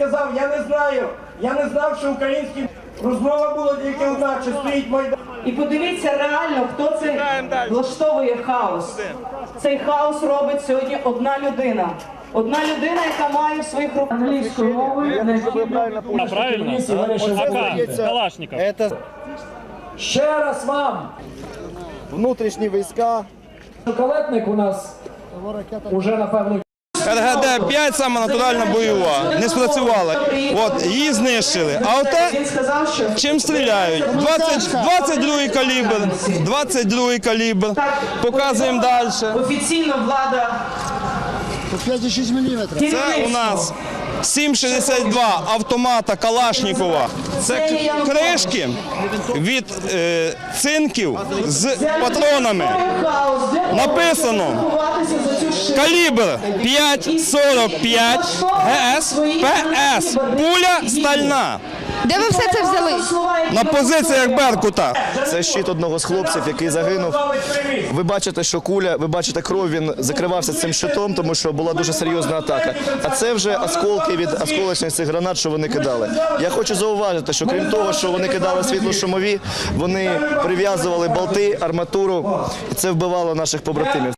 Сказав, я не знаю. Я не знав, що українські розмова була тільки одна, чи стоїть Майдан. І подивіться реально, хто це влаштовує хаос. Цей хаос робить сьогодні одна людина. Одна людина, яка має в своїх руках англійською мовою правильно? Калашников. Это Ще раз вам. внутрішні війська. Калетник у нас уже напевно РГД-5 саме натуральна бойова, не спрацювала. От, її знищили. А оте Він сказав, що чим стріляють? 20, 22 калібр, 22 калібр. Показуємо далі. офіційно влада 5,6 мм. Це у нас 7,62 автомата Калашникова. Це кришки від е, цинків з патронами. Написано. Калібр 5,45 ГС ПС. Пуля стальна. Де ви все це взяли? На позиціях Беркута. Це щит одного з хлопців, який загинув. Ви бачите, що куля, ви бачите кров, він закривався цим щитом, тому що була дуже серйозна атака. А це вже осколки від осколочних цих гранат, що вони кидали. Я хочу зауважити, що крім того, що вони кидали світлошумові, вони прив'язували болти, арматуру, і це вбивало наших побратимів.